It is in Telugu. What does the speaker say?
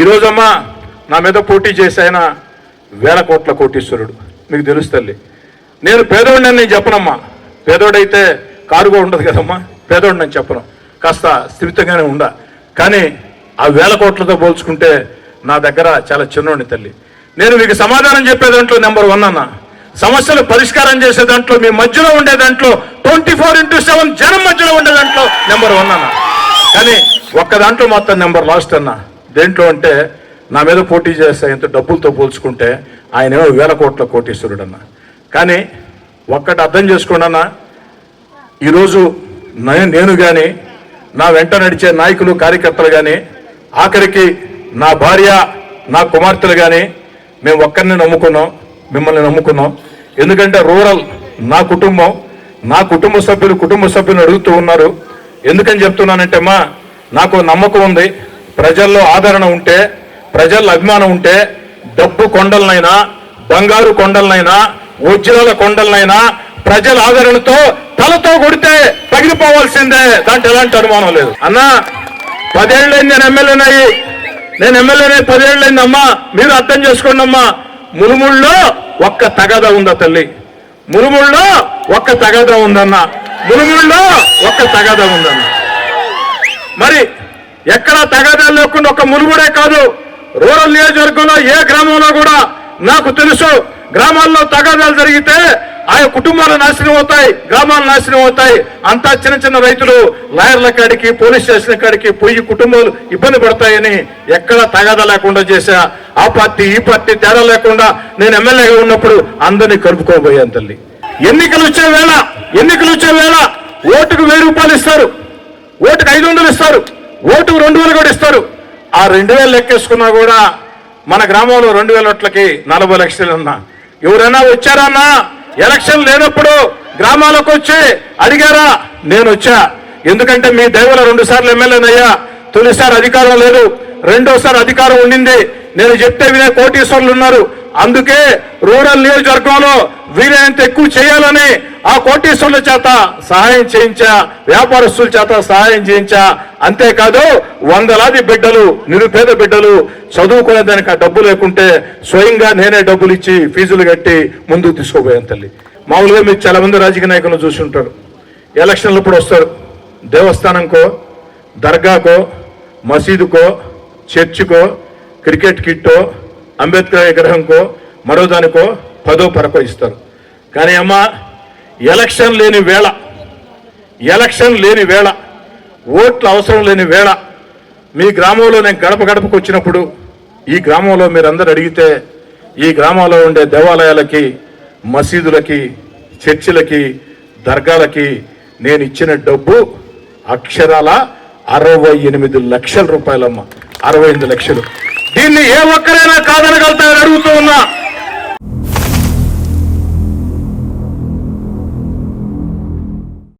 ఈరోజమ్మా నా మీద పోటీ చేసి ఆయన వేల కోట్ల కోటీశ్వరుడు. మీకు తెలుస్తల్లి నేను పేదోడిని నేను చెప్పనమ్మా. పేదోడైతే కారుగా ఉండదు కదమ్మా. పేదోడిని నేను చెప్పను. కాస్త స్థిమితంగానే ఉండ. కానీ ఆ వేల కోట్లతో పోల్చుకుంటే నా దగ్గర చాలా చిన్నోడిని తల్లి. నేను మీకు సమాధానం చెప్పే దాంట్లో నెంబర్ వన్ అన్న. సమస్యలు పరిష్కారం చేసే దాంట్లో మీ మధ్యలో ఉండే దాంట్లో ట్వంటీ ఫోర్ ఇంటూ సెవెన్ జనం మధ్యలో ఉండే దాంట్లో నెంబర్ వన్ అన్న. కానీ ఒక్క దాంట్లో మాత్రం నెంబర్ లాస్ట్ అన్నా. దేంట్లో అంటే నా మీద పోటీ చేస్తే ఎంత డబ్బులతో పోల్చుకుంటే ఆయన ఏమో వేల కోట్ల కోటీశ్వరుడు అన్న కానీ ఒక్కటి అర్థం చేసుకోండి అన్న ఈరోజు నే- నేను కానీ నా వెంట నడిచే నాయకులు కార్యకర్తలు కానీ ఆఖరికి నా భార్య నా కుమార్తెలు కానీ మేము ఒక్కరిని నమ్ముకున్నాం మిమ్మల్ని నమ్ముకున్నాం. ఎందుకంటే రూరల్ నా కుటుంబం నా కుటుంబ సభ్యులు కుటుంబ సభ్యులు అడుగుతూ ఉన్నారు. ఎందుకని చెప్తున్నానంటే అమ్మా నాకు నమ్మకం ఉంది. ప్రజల్లో ఆదరణ ఉంటే ప్రజల్లో అభిమానం ఉంటే డబ్బు కొండలనైనా బంగారు కొండలనైనా వజ్రాల కొండలనైనా ప్రజల ఆదరణతో తలతో కొడితే పగిలిపోవాల్సిందే దాంట్లో ఎలాంటి అనుమానం లేదు. అన్నా పదేళ్ళైంది నేను ఎమ్మెల్యేనయ్యి నేను ఎమ్మెల్యేనే పదేళ్ళైంది అమ్మా. మీరు అర్థం చేసుకోండి అమ్మా. మురుముళ్ళో ఒక్క తగద ఉందా తల్లి? మురుముళ్ళో ఒక్క తగద ఉందన్న. మురుముళ్ళో ఒక్క తగద ఉందన్న. మరి ఎక్కడ తగాదాలు లేకుండా ఒక మునుగుడే కాదు. రూరల్ నియోజకవర్గంలో ఏ గ్రామంలో కూడా నాకు తెలుసు గ్రామాల్లో తగాదాలు జరిగితే ఆయా కుటుంబాలు నాశనం అవుతాయి గ్రామాలు నాశనం అవుతాయి. అంతా చిన్న చిన్న రైతులు లాయర్ల కాడికి పోలీస్ స్టేషన్ కాడికి పోయి కుటుంబాలు ఇబ్బంది పడతాయని ఎక్కడ తగాదా లేకుండా చేశా. ఆ పార్టీ ఈ పార్టీ తేడా లేకుండా నేను ఎమ్మెల్యేగా ఉన్నప్పుడు అందరినీ కలుపుకోబోయాను తల్లి. ఎన్నికలు వచ్చే వేళ ఎన్నికలు వచ్చే వేళ ఓటుకు వెయ్యి రూపాయలు ఇస్తారు. ఓటుకు ఐదు వందలు ఇస్తారు. ఓటు రెండు వేలు కూడా ఇస్తారు. ఆ రెండు వేలు లెక్కేసుకున్నా కూడా మన గ్రామంలో రెండు వేల ఓట్లకి నలభై లక్షలు ఉన్నా. ఎవరైనా వచ్చారన్నా ఎలక్షన్ లేనప్పుడు గ్రామాలకు వచ్చి అడిగారా? నేను వచ్చా. ఎందుకంటే మీ దైవల రెండు సార్లు ఎమ్మెల్యేనయ్యా తొలిసారి అధికారం లేదు. రెండోసారి అధికారం ఉండింది. నేను చెప్తే వినే కోటీశ్వర్లు ఉన్నారు. అందుకే రూరల్ నియోజకవర్గంలో వీలైనంత ఎక్కువ చేయాలని ఆ కోటీశ్వరుల చేత సహాయం చేయించా వ్యాపారస్తుల చేత సహాయం చేయించా. అంతేకాదు వందలాది బిడ్డలు నిరుపేద బిడ్డలు చదువుకునే దానికి ఆ డబ్బు లేకుంటే స్వయంగా నేనే డబ్బులు ఇచ్చి ఫీజులు కట్టి ముందుకు తీసుకోపోయాను తల్లి. మామూలుగా మీరు చాలా మంది రాజకీయ నాయకులను చూసి ఉంటారు. ఎలక్షన్లు ఇప్పుడు వస్తారు. దేవస్థానంకో దర్గాకో మసీదుకో చర్చికో క్రికెట్ కిట్టో అంబేద్కర్ విగ్రహంకో మరో దానికో పదో పరకో ఇస్తారు. కానీ అమ్మ ఎలక్షన్ లేని వేళ. ఎలక్షన్ లేని వేళ. ఓట్లు అవసరం లేని వేళ. మీ గ్రామంలో నేను గడప గడపకు వచ్చినప్పుడు ఈ గ్రామంలో మీరందరూ అడిగితే ఈ గ్రామంలో ఉండే దేవాలయాలకి మసీదులకి చర్చిలకి దర్గాలకి నేను ఇచ్చిన డబ్బు అక్షరాల అరవై ఎనిమిది లక్షల రూపాయలమ్మ. అరవై ఎనిమిది లక్షలు. దీన్ని ఏ ఒక్కరైనా కాదనగలుగుతారని అడుగుతూ ఉన్నా.